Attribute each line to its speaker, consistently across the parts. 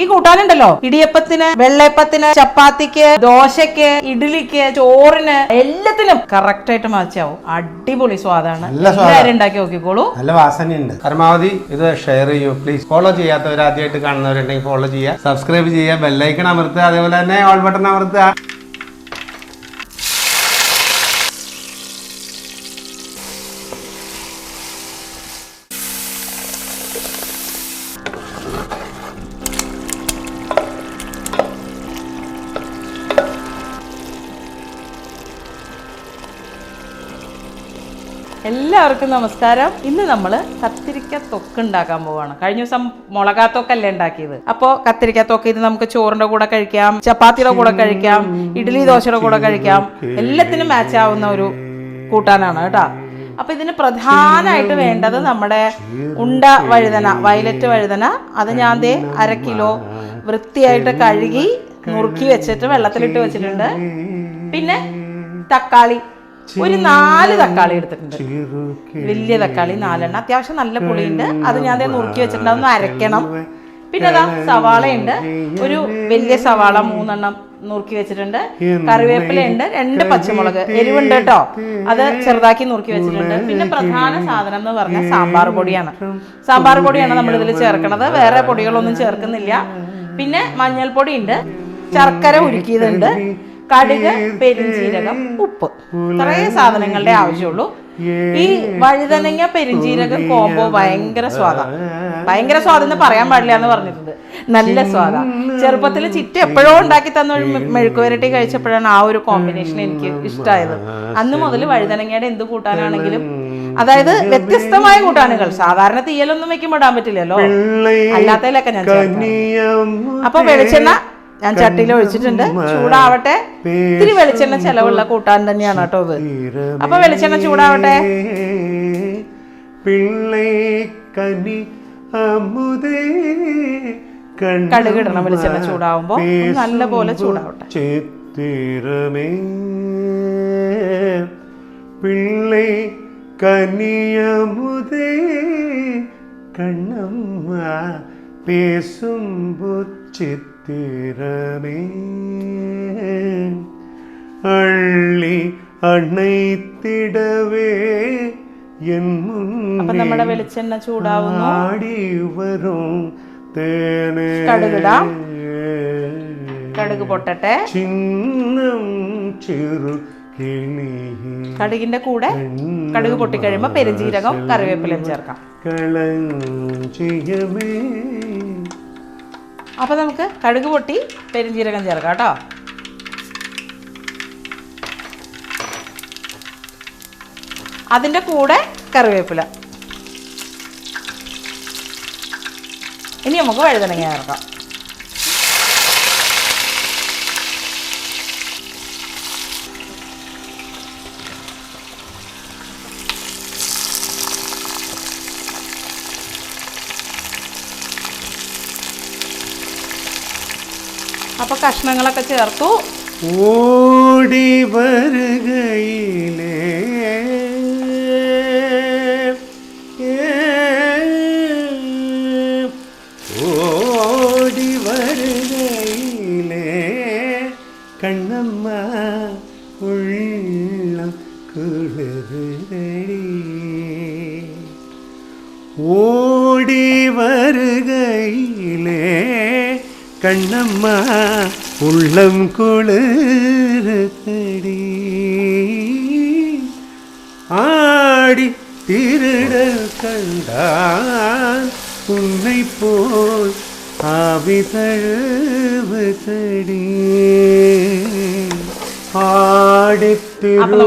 Speaker 1: ഈ കൂട്ടാനുണ്ടല്ലോ. ഇടിയപ്പത്തിന് വെള്ളയപ്പത്തിന് ചപ്പാത്തിക്ക് ദോശക്ക് ഇഡ്ഡലിക്ക് ചോറിന് എല്ലാത്തിനും കറക്റ്റ് ആയിട്ട് മാച്ചാവും അടിപൊളി സ്വാദാണ്. എല്ലാവരും ഉണ്ടാക്കി നോക്കിക്കോളൂ.
Speaker 2: നല്ല വാസനയുണ്ട്. പരമാവധി ഇത് ഷെയർ ചെയ്യൂ. പ്ലീസ് ഫോളോ ചെയ്യാത്തവർ ആദ്യമായിട്ട് കാണുന്നവരുണ്ടെങ്കിൽ ഫോളോ ചെയ്യുക. സബ്സ്ക്രൈബ് ചെയ്യുക. ബെല്ലൈക്കൺ അമർത്തുക. അതേപോലെ തന്നെ ഓൾ ബട്ടൺ അമർത്തുക.
Speaker 1: എല്ലാവർക്കും നമസ്കാരം. ഇന്ന് നമ്മൾ കത്തിരിക്ക തൊക്ക് ഉണ്ടാക്കാൻ പോവാണ്. കഴിഞ്ഞ ദിവസം മുളകാ തൊക്കല്ലേ ഉണ്ടാക്കിയത്? അപ്പോൾ കത്തിരിക്ക തൊക്ക് ഇത് നമുക്ക് ചോറിന്റെ കൂടെ കഴിക്കാം ചപ്പാത്തിയുടെ കൂടെ കഴിക്കാം ഇഡ്ഡലി ദോശയുടെ കൂടെ കഴിക്കാം എല്ലാത്തിനും മാച്ച് ആവുന്ന ഒരു കൂട്ടാനാണ് കേട്ടോ. അപ്പൊ ഇതിന് പ്രധാനമായിട്ട് വേണ്ടത് നമ്മുടെ ഉണ്ട വഴുതന വയലറ്റ് വഴുതന. അത് ഞാൻ ദേ അര കിലോ വൃത്തിയായിട്ട് കഴുകി നുറുക്കി വെച്ചിട്ട് വെള്ളത്തിലിട്ട് വെച്ചിട്ടുണ്ട്. പിന്നെ തക്കാളി ഒരു നാല് തക്കാളി എടുത്തിട്ടുണ്ട്. വലിയ തക്കാളി നാലെണ്ണം. അത്യാവശ്യം നല്ല പുളിയുണ്ട്. അത് ഞാൻ നുറുക്കി വെച്ചിട്ടുണ്ട്. അതൊന്ന് അരക്കണം പിന്നെ അതാ ഉണ്ട് ഒരു വലിയ സവാള മൂന്നെണ്ണം നുറുക്കി വെച്ചിട്ടുണ്ട്. കറിവേപ്പില ഉണ്ട് രണ്ട് പച്ചമുളക്. എരിവുണ്ട് കേട്ടോ. അത് ചെറുതാക്കി നുറുക്കി വെച്ചിട്ടുണ്ട്. പിന്നെ പ്രധാന സാധനം എന്ന് പറഞ്ഞാൽ സാമ്പാർ പൊടിയാണ്. സാമ്പാർ പൊടിയാണ് നമ്മൾ ഇതിൽ ചേർക്കണത്. വേറെ പൊടികളൊന്നും ചേർക്കുന്നില്ല. പിന്നെ മഞ്ഞൾപ്പൊടി ഉണ്ട് ശർക്കര ഉരുക്കിയതുണ്ട്. കടുക് പെരിഞ്ചീരകം ഉപ്പ് ഇത്രയും സാധനങ്ങളുടെ ആവശ്യമുള്ളൂ ഈ വഴുതനങ്ങ പെരിഞ്ചീരകം കോമ്പോ ഭയങ്കര സ്വാദാണ് ഭയങ്കര സ്വാദം എന്ന് പറയാൻ പാടില്ല എന്ന് പറഞ്ഞിട്ടുണ്ട് നല്ല സ്വാദാ ചെറുപ്പത്തിൽ ചിറ്റ എപ്പോഴോ ഉണ്ടാക്കി തന്ന ഒരു മെഴുക്കുവരട്ടി കഴിച്ചപ്പോഴാണ് ആ ഒരു കോമ്പിനേഷൻ എനിക്ക് ഇഷ്ടമായത് അന്ന് മുതൽ വഴുതനങ്ങയുടെ എന്ത് കൂട്ടാനാണെങ്കിലും അതായത് വ്യത്യസ്തമായ കൂട്ടാനുകൾ സാധാരണ തീയലൊന്നും വെക്കുമ്പോൾ ഇടാൻ പറ്റില്ലല്ലോ അല്ലാത്തതിലൊക്കെ ഞാൻ. അപ്പൊ വെളിച്ചെണ്ണ ഞാൻ ചട്ടിയിൽ ഒഴിച്ചിട്ടുണ്ട്. ചൂടാവട്ടെ. ഇത്തിരി വെളിച്ചെണ്ണ ചെലവുള്ള കൂട്ടാൻ തന്നെയാണ് കേട്ടോ ഇത്. അപ്പൊ വെളിച്ചെണ്ണ ചൂടാവട്ടെ.
Speaker 2: പിള്ളേ കനി അമുതേ
Speaker 1: കടുക് ഇടണം വെളിച്ചെണ്ണ ചൂടാവുമ്പോ. നല്ല നല്ലപോലെ ചൂടാവട്ടെ.
Speaker 2: ചിത്തിരമേ പിള്ളേ കനിയമുതേ കണ്ണമ്മ പേസുമ്പു ചിത്തിരമേ അള്ളി അണൈത്തിടവേ
Speaker 1: നമ്മുടെ വെളിച്ചെണ്ണ ചൂടാവുന്നു.
Speaker 2: ആടി വരും തേനേ.
Speaker 1: കടുകിടാം. കടുക് പൊട്ടട്ടെ.
Speaker 2: ചിന്നം ചെറു
Speaker 1: കടുകിന്റെ കൂടെ കടുക് പൊട്ടിക്കഴിയുമ്പോ പെരുംജീരകം കറിവേപ്പിലയും ചേർക്കാം.
Speaker 2: കളഞ്ചിയമേ
Speaker 1: അപ്പൊ നമുക്ക് കടുക് പൊട്ടി പെരുംജീരകം ചേർക്കാം കേട്ടോ. അതിന്റെ കൂടെ കറിവേപ്പില. ഇനി നമുക്ക് വഴുതനങ്ങ ചേർക്കാം. അപ്പൊ കഷ്ണങ്ങളൊക്കെ ചേർത്തു.
Speaker 2: ഓടി വരുകയിലേ. ഓടി വരുകയിലേ. കണ്ണമ്മ ഉള്ളം കുളിരടി. ഓടി വരുകയിലേ. கண்ணம்மா உள்ளம் குளிருத்தடி ஆடி திருட கண்டான் உன்னை போல் ஆவி தழுவதடி. ஆடி
Speaker 1: திருட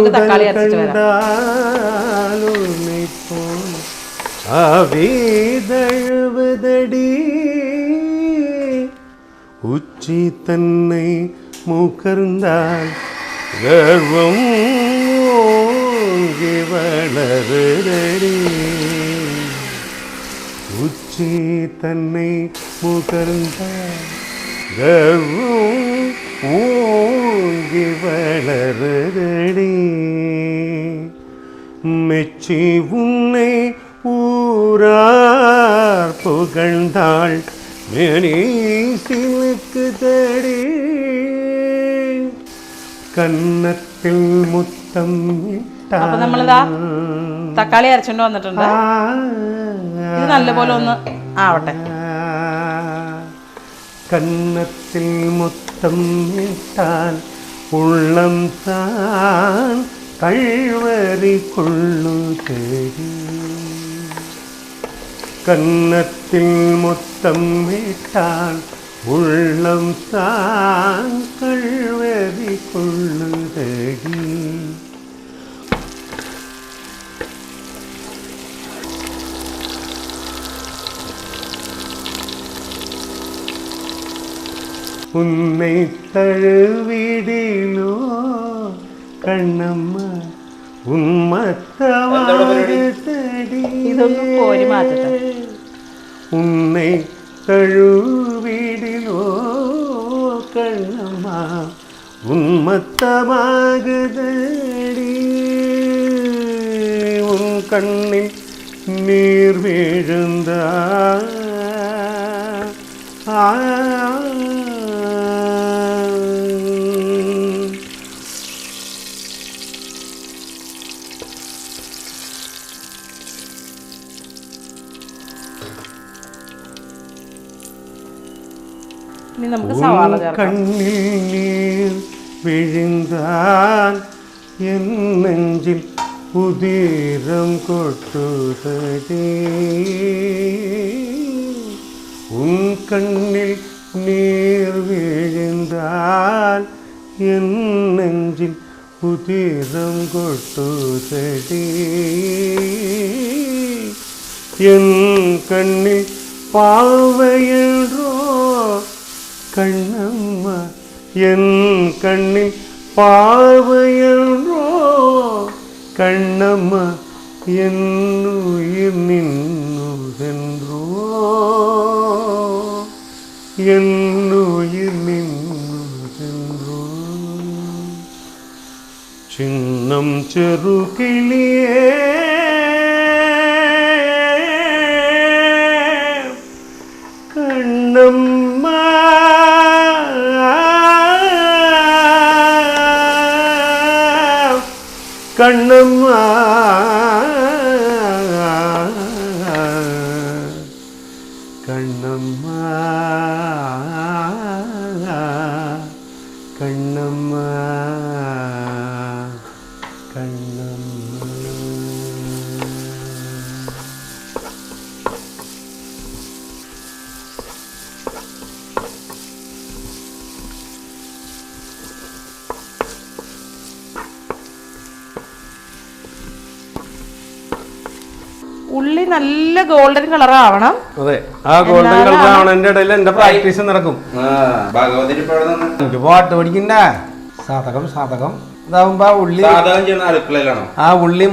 Speaker 2: கண்டான் உன்னை போல் ஆவி உச்சி தன்னை மூக்கர்ந்தால் கர்வம் ஓங்கி வளருதடி. உச்சி தன்னை மூக்கர்ந்தால் கர்வம் ஓங்கி வளருதடி. மெச்சி உன்னை ஊரார் புகழ்ந்தாள் മേനി തേടി. കന്നത്തിൽ മുത്തം.
Speaker 1: അപ്പൊ നമ്മളിതാ തക്കാളി അരച്ചോണ്ട് വന്നിട്ടുണ്ട്. ഇത് നല്ലപോലെ ഒന്ന് ആവട്ടെ.
Speaker 2: കന്നത്തിൽ മുത്തം ഇട്ടാൽ ഉള്ളം താൻ കഴിവറി കൊള്ളു തേടി. കന്നത്തിൽ മൊത്തം ഇട്ടാൻ ഉള്ളം താൻ കഴിവറി കൊള്ളു തേടി உன்னை தழுவிடிலோ கண்ணம்மா உன்மத்தவாறு തടി
Speaker 1: ഇതൊന്ന് കോരി മാറ്റട്ടെ
Speaker 2: ഉന്നെ തഴുവിടിലോ കണ്ണമ്മ ഉന്മത്തമാകുതടി ഉൻ കണ്ണിൽ
Speaker 1: ഇനി നമുക്ക് സവാള
Speaker 2: കണ്ണിൽ വിഴുന്താൻ എൻ നെഞ്ചിൽ ഉദീരം കൊട്ടുതടി ഉൻ കണ്ണിൽ നീർ വീഴുന്താൽ എൻ നെഞ്ചിൽ ഉദീരം കൊട്ടുതടി എൻ കണ്ണിൽ പാവയൽ கண்ணம்மா என் கண்ணின் பார்வையன்றோ கண்ணம்மா என் உயிர் நின்றுதென்றோ என் உயிர் நின்றுதென்றோ சின்னம் செருகிளியே കണ്ണമ്മ കണ്ണമ്മ കണ്ണമ്മ
Speaker 1: നല്ല ഗോൾഡൻ കളർ ആവണം.
Speaker 2: അതെ ആ ഗോൾഡൻ കളർ ആവണന്റെ ഇടയിൽ എന്റെ പ്രാക്ടീസ് നടക്കും. എനിക്ക് പാട്ട് പഠിക്കണ്ട. സാധകം സാധകം. ഇതാവുമ്പോ ആ ഉള്ളി ആ ഉള്ളി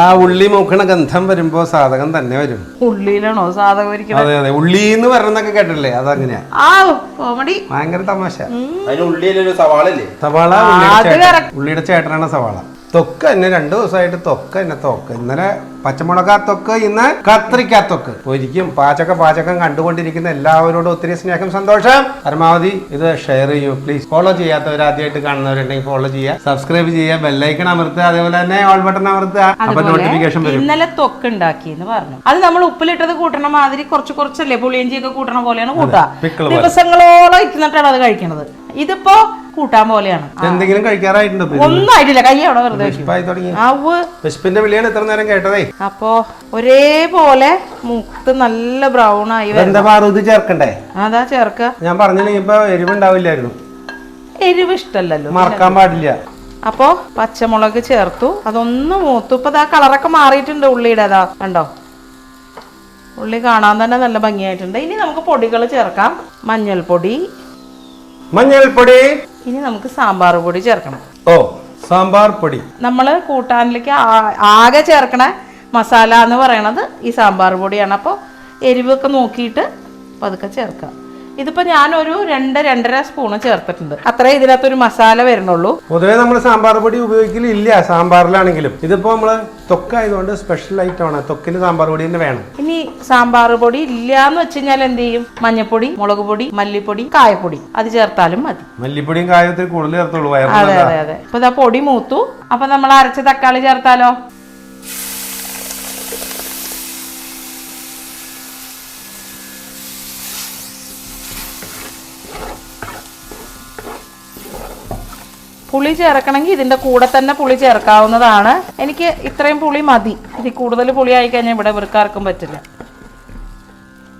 Speaker 2: ആ ഉള്ളി മൂക്കണ ഗന്ധം വരുമ്പോ സാധകം തന്നെ വരും.
Speaker 1: ഉള്ളിയിലാണോ സാധകം
Speaker 2: അതെ അതെ. ഉള്ളി എന്ന് പറഞ്ഞൊക്കെ കേട്ടില്ലേ അതങ്ങനെയാ
Speaker 1: കോമഡി.
Speaker 2: ഭയങ്കര തമാശ.
Speaker 3: അതിന് ഉള്ളിലൊരു സവാളല്ലേ
Speaker 2: സവാള. ഉള്ളിയുടെ ചേട്ടനാണ് സവാള. തൊക്ക് തന്നെ രണ്ടു ദിവസമായിട്ട് തൊക്ക് തന്നെ തൊക്ക്. ഇന്നലെ പച്ചമുളകാ തൊക്ക് ഇന്ന് കത്രിക്കാ തൊക്ക് ഒരിക്കും പാചക പാചകം കണ്ടുകൊണ്ടിരിക്കുന്ന എല്ലാവരോടും ഒത്തിരി സ്നേഹം സന്തോഷം. പരമാവധി ഇത് ഷെയർ ചെയ്യൂ പ്ലീസ് ഫോളോ ചെയ്യാത്തവർ ആദ്യമായിട്ട് കാണുന്നവരുണ്ടെങ്കിൽ ഫോളോ ചെയ്യുക. സബ്സ്ക്രൈബ് ചെയ്യുക ബെല്ലൈക്കൺ അമർത്തുക അതേപോലെ തന്നെ ഓൾ ബട്ടൺ അമർത്തുക. അപ്പൊ നോട്ടിഫിക്കേഷൻ വരും.
Speaker 1: ഇന്നലെ തൊക്ക് ഉണ്ടാക്കി എന്ന് പറഞ്ഞു. അത് നമ്മൾ ഉപ്പിലിട്ടത് കൂട്ടണ മാതിരി കുറച്ച് കുറച്ചല്ലേ പുളിയഞ്ചി ഒക്കെ കൂട്ടണ പോലെയാണ് കൂട്ടുക. ദിവസങ്ങളോളം ഇരുന്നിട്ടാണ് അത് കഴിക്കണത്. ഇതിപ്പോ കൂട്ടാൻ പോലെയാണ്.
Speaker 2: എന്തെങ്കിലും കഴിക്കാറായിട്ടുണ്ടോ?
Speaker 1: ഒന്നും ആയിട്ടില്ല. കൈ അവിടെ വെറുതെ
Speaker 2: വിശപ്പിന്റെ വിളിയാണ് എത്ര നേരം കേട്ടതേ.
Speaker 1: അപ്പോ ഒരേപോലെ മുത്ത് നല്ല ബ്രൗൺ ആയി
Speaker 2: എന്താ ചേർക്കണ്ടേ?
Speaker 1: അതാ ചേർക്ക.
Speaker 2: ഞാൻ പറഞ്ഞില്ലെങ്കിൽ ഇപ്പൊ എരിവുണ്ടാവില്ലായിരുന്നു.
Speaker 1: എരിവ് ഇഷ്ടല്ലല്ലോ.
Speaker 2: മറക്കാൻ പാടില്ല.
Speaker 1: അപ്പോ പച്ചമുളക് ചേർത്തു. അതൊന്ന് മൂത്തു. ഇപ്പൊ ഇതാ കളറൊക്കെ മാറിയിട്ടുണ്ട് ഉള്ളിയുടെ. അതാ കണ്ടോ? ഉള്ളി കാണാൻ തന്നെ നല്ല ഭംഗിയായിട്ടുണ്ട്. ഇനി നമുക്ക് പൊടികൾ ചേർക്കാം. മഞ്ഞൾപ്പൊടി.
Speaker 2: മഞ്ഞൾപ്പൊടി.
Speaker 1: ഇനി നമുക്ക് സാമ്പാർ പൊടി ചേർക്കണം.
Speaker 2: ഓ സാമ്പാർ പൊടി.
Speaker 1: നമ്മൾ കൂട്ടാനിലേക്ക് ആകെ ചേർക്കണ മസാല എന്ന് പറയണത് ഈ സാമ്പാർ പൊടിയാണ്. അപ്പോൾ എരിവൊക്കെ നോക്കിയിട്ട് പതുക്കെ ചേർക്കാം ഇതിപ്പോ ഞാനൊരു രണ്ട് രണ്ടര സ്പൂണ് ചേർത്തിട്ടുണ്ട്. അത്രേ ഇതിനകത്തൊരു മസാല വരുന്നുള്ളൂ.
Speaker 2: പൊതുവേ നമ്മൾ സാമ്പാർ പൊടി ഉപയോഗിക്കലില്ല. സാമ്പാറിലാണെങ്കിലും. ഇതിപ്പോ നമ്മൾ തൊക്കായതുകൊണ്ട് സ്പെഷ്യൽ ഐറ്റം ആണ്. തൊക്കിന് സാമ്പാർ പൊടി തന്നെ വേണം.
Speaker 1: ഇനി സാമ്പാർ പൊടി ഇല്ല എന്ന് വെച്ച് കഴിഞ്ഞാൽ എന്ത് ചെയ്യും? മഞ്ഞപ്പൊടി മുളക് പൊടി മല്ലിപ്പൊടി കായപ്പൊടി. അത് ചേർത്താലും മതി.
Speaker 2: മല്ലിപ്പൊടിയും കായത്തിൽ കൂടുതൽ ചേർത്തുള്ളൂ.
Speaker 1: അതെ അതെ അതെ. ഇപ്പൊ ഇതാ പൊടി മൂത്തു. അപ്പൊ നമ്മൾ അരച്ച തക്കാളി ചേർത്താലോ? പുളി ചേർക്കണമെങ്കിൽ ഇതിന്റെ കൂടെ തന്നെ പുളി ചേർക്കാവുന്നതാണ്. എനിക്ക് ഇത്രയും പുളി മതി. ഇതിൽ കൂടുതൽ പുളി ആയി കഴിഞ്ഞാൽ ഇവിടെ ഇവർക്കാർക്കും പറ്റില്ല.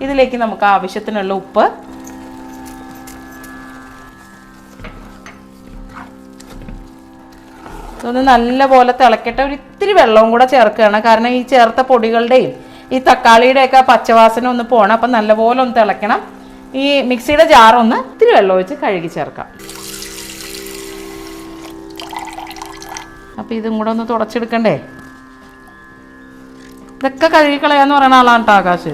Speaker 1: ഇതിലേക്ക് നമുക്ക് ആവശ്യത്തിനുള്ള ഉപ്പ്. ഇതൊന്ന് നല്ലപോലെ തിളക്കട്ടെ. ഒരു ഇത്തിരി വെള്ളവും കൂടെ ചേർക്കുകയാണ്. കാരണം ഈ ചേർത്ത പൊടികളുടെയും ഈ തക്കാളിയുടെയൊക്കെ പച്ചവാസന ഒന്ന് പോകണം അപ്പം നല്ലപോലെ ഒന്ന് തിളക്കണം ഈ മിക്സിയുടെ ജാറൊന്ന് ഇത്തിരി വെള്ളം ഒഴിച്ച് കഴുകി ചേർക്കാം. അപ്പം ഇതും കൂടെ ഒന്ന് തുടച്ചെടുക്കണ്ടേ? ഇതൊക്കെ കഴുകിക്കളയാന്ന് പറയുന്ന ആളാണ് കേട്ടോ ആകാശ്.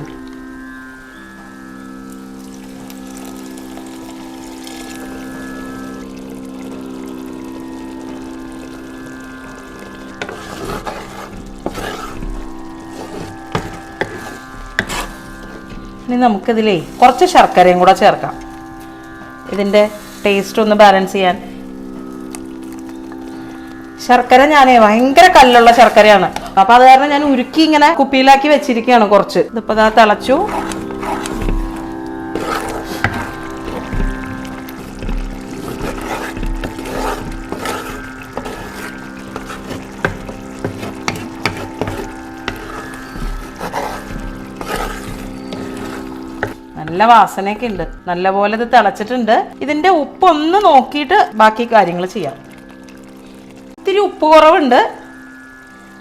Speaker 1: ഇനി നമുക്കിതിലേ കുറച്ച് ശർക്കരയും കൂടെ ചേർക്കാം. ഇതിന്റെ ടേസ്റ്റ് ഒന്ന് ബാലൻസ് ചെയ്യാൻ. ശർക്കര ഞാനേ ഭയങ്കര കല്ലുള്ള ശർക്കരയാണ്. അപ്പൊ അത് കാരണം ഞാൻ ഉരുക്കി ഇങ്ങനെ കുപ്പിയിലാക്കി വെച്ചിരിക്കുകയാണ് കുറച്ച്. ഇതിപ്പോ ദാ തിളച്ചു. നല്ല വാസനയൊക്കെ ഉണ്ട്. നല്ലപോലെ ഇത് തിളച്ചിട്ടുണ്ട്. ഇതിന്റെ ഉപ്പ് ഒന്ന് നോക്കിയിട്ട് ബാക്കി കാര്യങ്ങൾ ചെയ്യാം. ഇത്തിരി ഉപ്പ് കുറവുണ്ട്.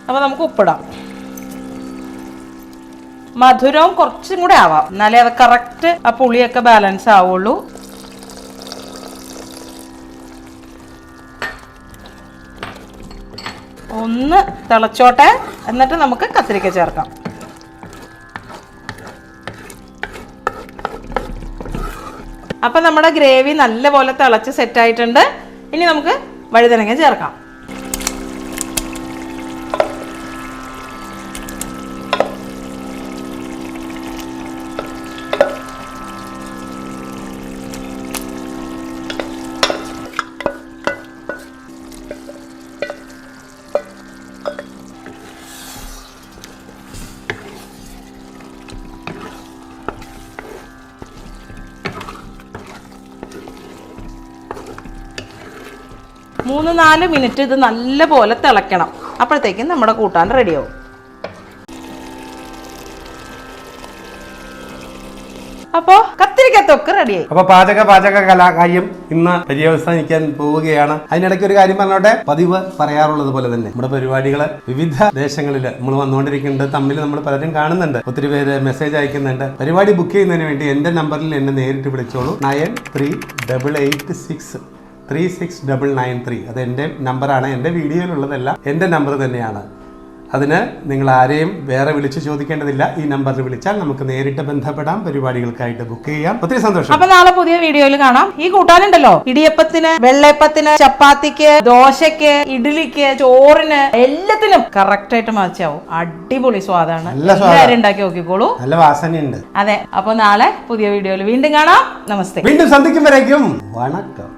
Speaker 1: അപ്പോൾ നമുക്ക് ഉപ്പിടാം. മധുരവും കുറച്ചും കൂടെ ആവാം. എന്നാലേ അത് കറക്റ്റ് ആ പുളിയൊക്കെ ബാലൻസ് ആവുള്ളൂ. ഒന്ന് തിളച്ചോട്ടെ. എന്നിട്ട് നമുക്ക് കത്തിരിക്ക ചേർക്കാം. അപ്പം നമ്മുടെ ഗ്രേവി നല്ലപോലെ തിളച്ച് സെറ്റായിട്ടുണ്ട് ഇനി നമുക്ക് വഴുതനങ്ങ ചേർക്കാം. മൂന്ന് നാല് മിനിറ്റ് ഇത് നല്ലപോലെ തിളയ്ക്കണം. അപ്പോഴത്തേക്കും നമ്മുടെ കൂട്ടാൻ റെഡിയാവും. അപ്പോൾ കത്തിരിക്കത്തൊക്കെ റെഡിയായി
Speaker 2: അപ്പൊ പാചക പാചക കലാകാര്യം ഇന്ന് പര്യവസാനിക്കാൻ പോവുകയാണ്. അതിനിടയ്ക്ക് ഒരു കാര്യം പറഞ്ഞോട്ടെ? പതിവ് പറയാറുള്ളത് പോലെ തന്നെ. നമ്മുടെ പരിപാടികൾ വിവിധ ദേശങ്ങളിൽ നമ്മൾ വന്നുകൊണ്ടിരിക്കുന്നുണ്ട്. തമ്മിൽ നമ്മൾ പലരും കാണുന്നുണ്ട്. ഒത്തിരി പേര് മെസ്സേജ് അയക്കുന്നുണ്ട്. പരിപാടി ബുക്ക് ചെയ്യുന്നതിന് വേണ്ടി എന്റെ നമ്പറിൽ എന്നെ നേരിട്ട് വിളിച്ചോളൂ. Nine three double eight six three six double nine three. അത് എന്റെ നമ്പറാണ്. എന്റെ വീഡിയോയിലുള്ളതല്ല എന്റെ നമ്പർ തന്നെയാണ്. അതിന് നിങ്ങൾ ആരെയും വേറെ വിളിച്ച് ചോദിക്കേണ്ടതില്ല. ഈ നമ്പറിൽ വിളിച്ചാൽ നമുക്ക് നേരിട്ട് ബന്ധപ്പെടാം. പരിപാടികൾക്കായിട്ട് ബുക്ക് ചെയ്യാം. ഒത്തിരി സന്തോഷം.
Speaker 1: അപ്പൊ നാളെ പുതിയ വീഡിയോയിൽ കാണാം. ഈ കൂട്ടാനുണ്ടല്ലോ. ഇടിയപ്പത്തിന് വെള്ളയപ്പത്തിന് ചപ്പാത്തിക്ക് ദോശയ്ക്ക് ഇഡ്ഡലിക്ക് ചോറിന് എല്ലാത്തിനും കറക്റ്റ് ആയിട്ട് മതിച്ചാവും അടിപൊളി സ്വാദാണ്. എല്ലാവരും ഉണ്ടാക്കി നോക്കിക്കോളൂ.
Speaker 2: നല്ല വാസനയുണ്ട്.
Speaker 1: അതെ. അപ്പൊ നാളെ പുതിയ വീഡിയോയിൽ വീണ്ടും കാണാം. നമസ്തേ.
Speaker 2: വീണ്ടും സന്ധിക്കും വരയ്ക്കും വണക്കം.